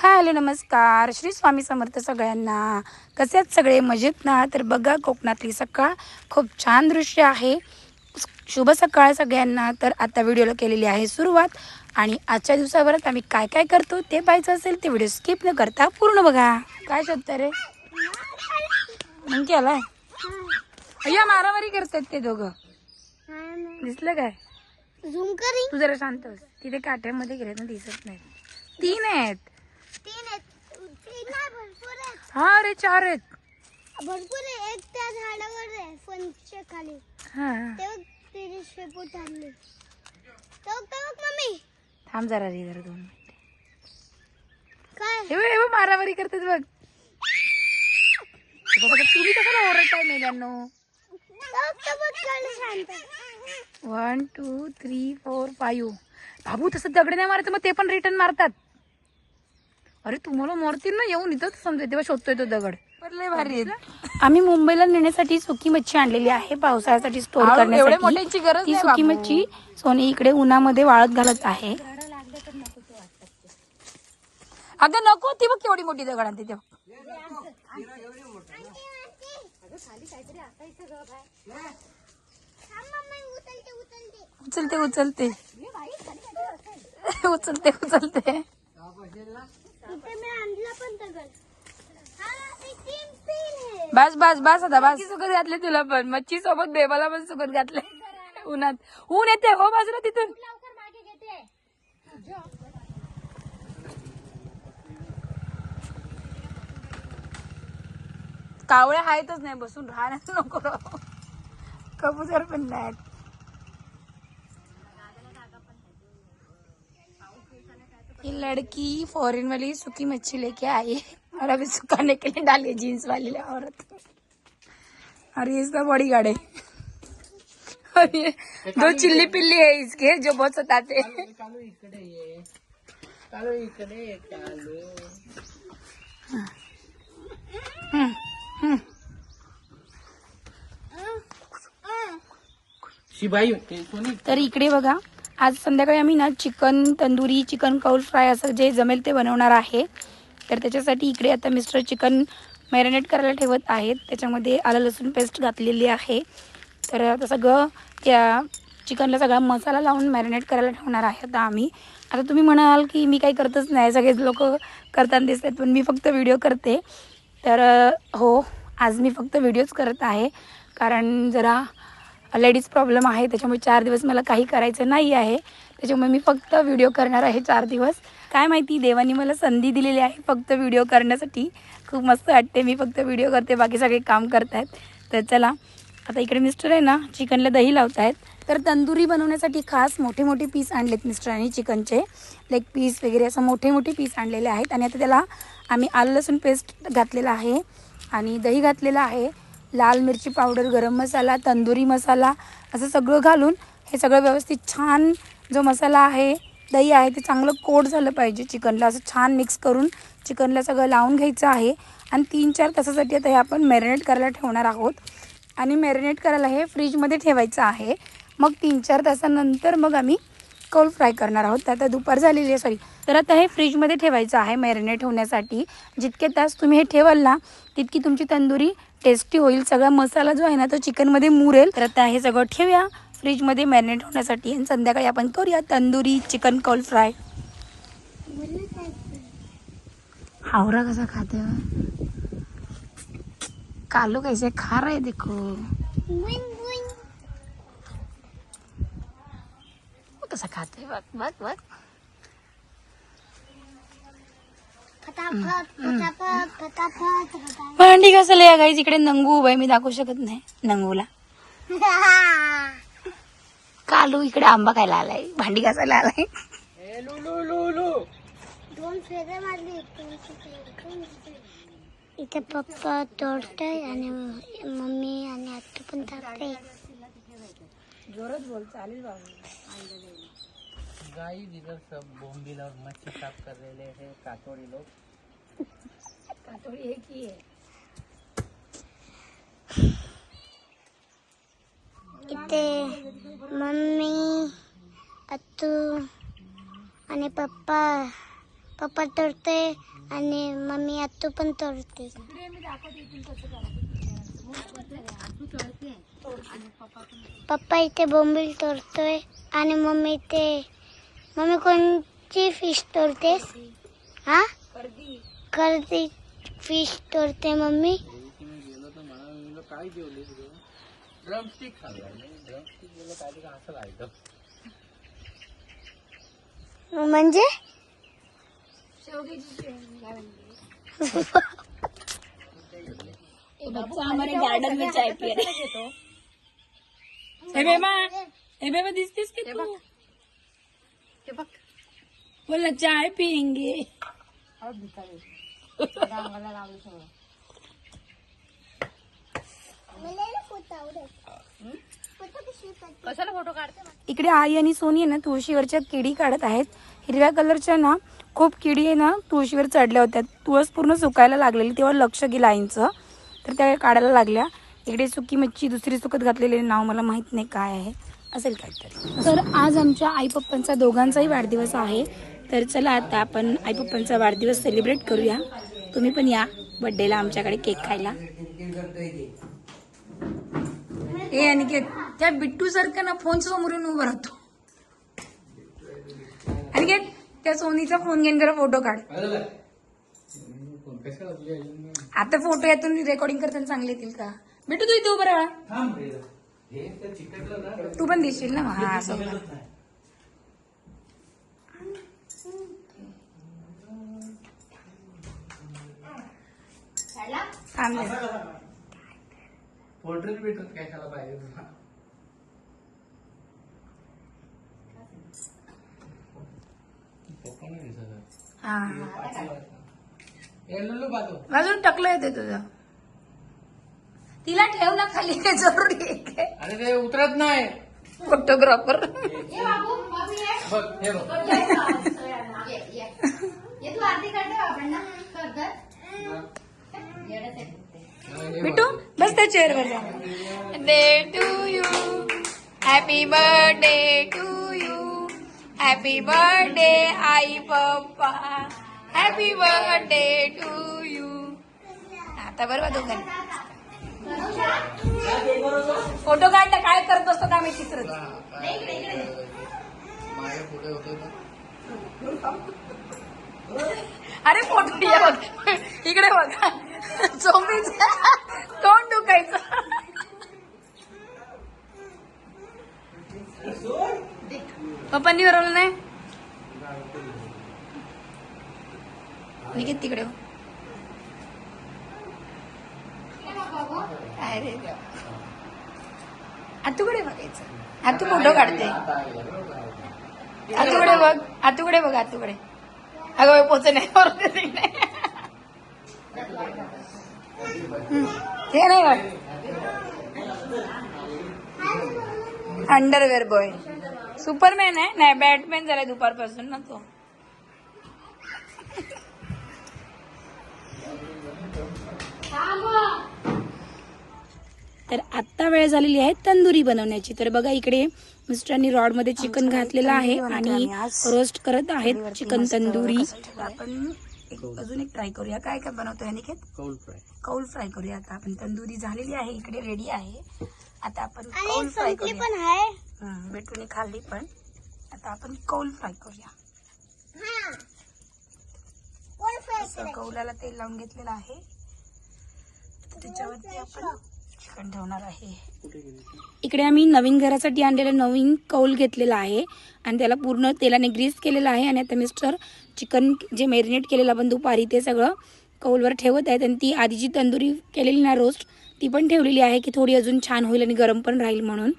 Hi hello नमस्कार. श्री स्वामी समर्थ सगळ्यांना. कसे आहेत सगळे? मजेत ना? तर बघा कोकणातली सकाळ खूप छान दृश्य आहे. शुभ सकाळ सगळ्यांना. तर आता व्हिडिओला केलेली आहे सुरुवात. आणि आजच्या दिवसावरच आम्ही काय काय करतो ते पाहायचं असेल ते व्हिडिओ स्किप न करता पूर्ण बघा. काय शोधता रे? मग केलाय अय्या मारामारी करतात ते दोघं. दिसलं काय? तू जरा शांत. तिथे काट्यामध्ये गेले ना दिसत नाही. तीन आहेत. नाही भरपूर आहेत. हा अरे चार आहेत. भरपूर आहे. एक त्या झाडावर आहे फणच्या खाली. हा. आणली. मम्मी. थांब जरा रे जरा दोन मिनिटं. काय? हे बघ, हे बघ, मारामारी करतात बघ. हे बघ, आता तुम्ही कशाला ओरडताय मेल्यांनो? शांत. One two three four five बाबू तसं दगड नाही मारायचं मग ते पण रिटर्न मारतात. अरे तुम्हाला मारतील ना येऊन इथंच समजा तेव्हा शोधतोय तो दगड. भारी आम्ही मुंबईला नेण्यासाठी सुकी मच्छी आणलेली आहे पावसाळ्यासाठी स्टोर करण्यासाठी. ती सुकी मच्छी सोनी इकडे उन्हामध्ये वाळत घालत आहे. अगं नको ती बघ केवढी मोठी दगड आणते उचलते उचलते. उचलते उचलते. इथे मी आणलं पण दगड. ते तीन तीन आहे. बस बस बस आता. बस सुकत घातले तुला पण. मच्छी सोबत बेबाला पण सुकत घातले. उन्हात. ऊन येते हो बाजूला तिथून. कावळ्या आहेतच नाही बसून राहण्यात नको. कबूतर पण नाहीत ये लड़की फॉरेन वाली सूखी मच्छी लेके आई है। और अभी सुखाने के लिए डाली जीन्स वाली औरत। और ये इसका बॉडी गार्ड है। और ये दो चिल्ली पिल्ली है इसके जो बहुत सताते हैं. शिबाई तर इकडे बघा। आज संध्याकाळी आम्ही ना चिकन तंदुरी चिकन कौल फ्राय असं जे जमेल ते बनवणार आहे. तर त्याच्यासाठी इकडे आता मिस्टर चिकन मॅरिनेट करायला ठेवत आहेत. त्याच्यामध्ये आलं लसूण पेस्ट घातलेली आहे. तर आता सगळं त्या चिकनला सगळा मसाला लावून मॅरिनेट करायला ठेवणार आहे आता आम्ही. आता तुम्ही म्हणाल की मी काही करतच नाही सगळेच लोक करताना दिसतात पण मी फक्त व्हिडिओ करते. तर हो आज मी फक्त व्हिडिओच करत आहे. कारण जरा लेडीज प्रॉब्लेम आहे त्याच्यामुळे चार दिवस मला काही करायचं नाही आहे. त्याच्यामुळे मी फक्त व्हिडिओ करणार आहे चार दिवस. काय माहिती देवानी मला संधी दिलेली आहे फक्त व्हिडिओ करण्यासाठी. खूप मस्त वाटते मी फक्त व्हिडिओ करते बाकी सगळे काम करत आहेत तर चला आता इकडे मिस्टर आहे ना चिकनला दही लावत आहेत तर तंदुरी बनवण्यासाठी खास मोठे मोठे पीस आणलेत मिस्टरांनी चिकनचे. लेग पीस वगैरे असं मोठे मोठे पीस आणलेले आहेत. आणि आता त्याला आम्ही आलं लसूण पेस्ट घातलेला आहे. आणि दही घातलेलं आहे. लाल मिरची पावडर गरम मसाला तंदुरी मसाला असं सगळं घालून हे सगळं व्यवस्थित छान जो मसाला आहे दही आहे ते चांगलं कोट झालं पाहिजे चिकनला. असं छान मिक्स करून चिकनला सगळं लावून घ्यायचं आहे. आणि तीन चार तासासाठी आता हे आपण मॅरिनेट करायला ठेवणार आहोत. आणि मॅरिनेट करायला हे फ्रीजमध्ये ठेवायचं आहे. मग तीन चार तासानंतर मग आम्ही कौल फ्राय करणार आहोत. तर आता दुपार झालेली आहे सॉरी तर आता हे फ्रीजमध्ये ठेवायचं आहे मॅरिनेट होण्यासाठी. जितके तास तुम्ही हे ठेवाल ना तितकी तुमची तंदुरी टेस्टी होईल सगळा मसाला जो आहे ना तो चिकनमध्ये मुरेल. तर आता हे सगळं ठेवूया. फ्रीजमध्ये मॅरिनेट होण्यासाठी आणि संध्याकाळी आपण करूया तंदुरी चिकन कॉल फ्राय हावरा कसा खाते कालू कैसे खा रहे देखो. कसा खाते? बघ बघ बघ. भांडी घासायला या गाईज? इकडे नंगू उभा आहे मी दाखवू शकत नाही. नंगूला. कालू इकडे आंबा खायला आलाय. भांडी घासायला आलाय. दोन फेरे मारले दोन फेरे. इथे पप्पा तोडतोय आणि मम्मी आणि आत्तू पण टाकते जोरात बोल चालेल बाबू गाई इधर सब बोम्बिल और मच्छी साफ कर रहे हैं काटोड़ी लोग। कातोडी एक ही आहे इथे मम्मी आत्तू आणि पप्पा पप्पा तोडते आणि मम्मी आत्तू पण तोडते। पप्पा इथे बोंबील तोडतोय आणि मम्मी इथे मम्मी कोणची फिश तोडतेस हा? कर्दी फिश तोडते मम्मी. काय ड्रमस्टिक ड्रमस्टिक काय म्हणजे? हमारे गार्डन में चाय पी रहे हे बेबा हे बेबा दिसतेस की तू? बोल ना चाय पियेंगे. इकडे आई आणि सोनी आहे ना तुळशीवरच्या किडी काढत आहेत. हिरव्या कलरच्या ना खूप किडी आहे ना तुळशीवर चढल्या होत्या. तुळस पूर्ण सुकायला लागलेली तेव्हा लक्ष गेलं आईंचं. तर त्या काढायला लागल्या. इकडे सुकी मच्छी दुसरी सुकत घातलेले नाव मला माहीत नाही काय आहे. असेल काहीतरी. तर आज आमच्या आई पप्पांचा दोघांचाही वाढदिवस आहे. तर चला आता आपण आई पप्पांचा वाढदिवस सेलिब्रेट करूया. तुम्ही पण या. बर्थडेला आमच्याकडे केक खायला. ए अनिकेत त्या बिट्टू सारखं ना फोन समोरून उभं राहतो. अनिकेत त्या सोनीचा फोन घेऊन जरा फोटो काढ. आता फोटो यातून रेकॉर्डिंग करताना चांगले येतील का? बिट्टू तू इथे उभं राहा. तू पण दिसशील ना हा असं. पोल्ट्री भेटत काय खायला पाहिजे तुला हा. अजून टकलं येते तुझं. तिला ठेव ना खाली काय जरुरी आहे काय? अरे ते उतरत नाही. फोटोग्राफर बघ हे बघ. बिटू बस त्या चेअर वर जा. Day to you happy birthday to you happy birthday आई पप्पा हॅपी बर्थडे टू यू आता बरोबर दोघांनी. फोटो काढता काय करत असतो का आम्ही चित्र माझ्या पुढे होते ना अरे फोटो ये बघ. इकडे बघा. चोंबीच तोंड दुखायचं. पप्पांनी भरवलं नाही? निघेत तिकडे. अरे देवा. बघायचं आतू फोटो काढते. आतूकडे बघ आतूकडे बघ आतूकडे अगं पोच नाही हे नाही वाट. Underwear boy. सुपरमॅन आहे? नाही बॅटमॅन झालाय दुपारपासून ना तो. तर आत्ता वेळ झालेली आहे तंदुरी बनवण्याची. तर बघा इकडे मिस्टरांनी रॉडमध्ये चिकन घातलेलं आहे आणि रोस्ट करत आहेत चिकन तंदुरी. आपण एक अजून एक ट्राय करूया. काय काय बनवतोय अनिकेत? कौल फ्राय कौल फ्राय करूया आता. आपण तंदुरी झालेली आहे. इकडे रेडी आहे. आता आपण कौल फ्राय पण आहे. बेटूने खाल्ली पण. आता आपण कौल फ्राय करूया. हा. कौलाला तेल लावून घेतलेलं आहे. त्याच्यावरती आपण चिकन ठेवणार आहे. इकडे आम्ही नवीन घरासाठी आणलेलं नवीन कौल घेतलेला आहे आणि त्याला पूर्ण तेलाने ग्रीस केलेलं आहे आणि आता मिस्टर चिकन जे मॅरिनेट केलेलं आपण दुपारी ते सगळं कौलवर ठेवत आहेत आणि ती आधी जी तंदुरी केलेली ना रोस्ट ती पण ठेवलेली आहे की थोडी अजून छान होईल आणि गरम पण राहील म्हणून.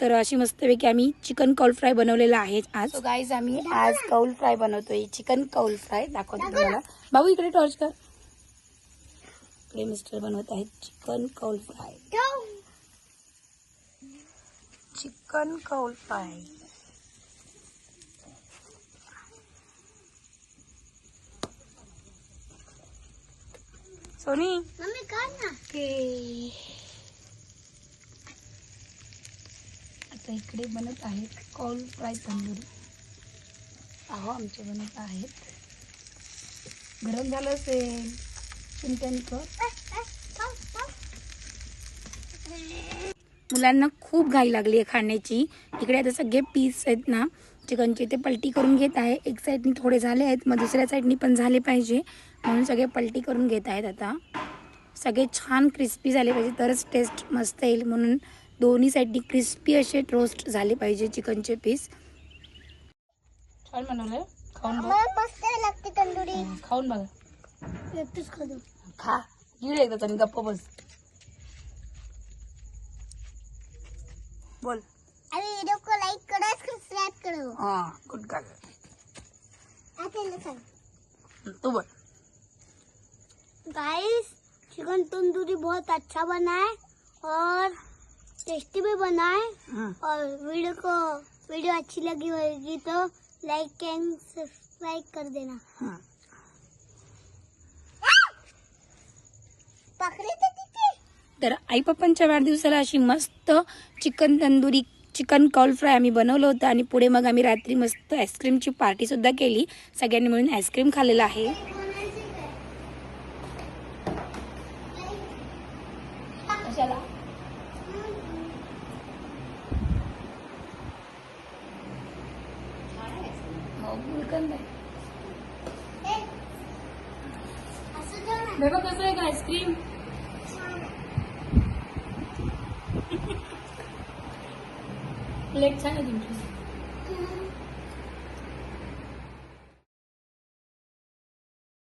तर अशी मस्तपैकी आम्ही चिकन कौल फ्राय बनवलेला आहे आज. गाईज आम्ही आज कौल फ्राय बनवतोय चिकन कौल फ्राय दाखवतो तुम्हाला. भाऊ इकडे टॉर्च कर. इकडे मिस्टर बनवत आहेत चिकन कौल फ्राय. चिकन कौल फ्राय. सोनी? मम्मी का ना. आता इकडे बनत आहेत कौल फ्राय तंदुरी. अहो आमचे बनत आहेत. गरम झालं असेल. कर मुलांना खूप घाई लागली आहे खाण्याची. इकडे आता सगळे पीस आहेत ना चिकनचे ते पलटी करून घेत आहे. एक साईडनी थोडे झाले आहेत मग दुसऱ्या साईडनी पण झाले पाहिजे. म्हणून सगळे पलटी करून घेत आहेत आता. सगळे छान क्रिस्पी झाले पाहिजे तरच टेस्ट मस्त येईल. म्हणून दोन्ही साईडनी क्रिस्पी असे रोस्ट झाले पाहिजे चिकनचे पीस छान बनवलं खाऊन बघ. मस्त लागते तंदुरी. खाऊन बघा. खा गिळ एकदा आणि गप्प बस बोल। आणि व्हिडिओ को लाईक करा सबस्क्राईब करो। हाँ गुड का आता सांग तू बोल। गाइस चिकन तंदूरी बहुत अच्छा बना है और टेस्टी भी बना है। हम्म. और वीडियो को वीडियो अच्छी लगी होगी तो लाइक एंड सब्सक्राइब कर देना। हम्म. तर आई पप्पांच्या वाढदिवसाला अशी मस्त चिकन तंदुरी चिकन कॉल फ्राय आम्ही बनवलं होतं आणि पुढे मग आम्ही रात्री मस्त आईस्क्रीमची पार्टीसुद्धा केली. सगळ्यांनी मिळून आईस्क्रीम खाल्लेलं आहे. हो, कसं आहे का आईस्क्रीम प्लेट छान आहे तुमची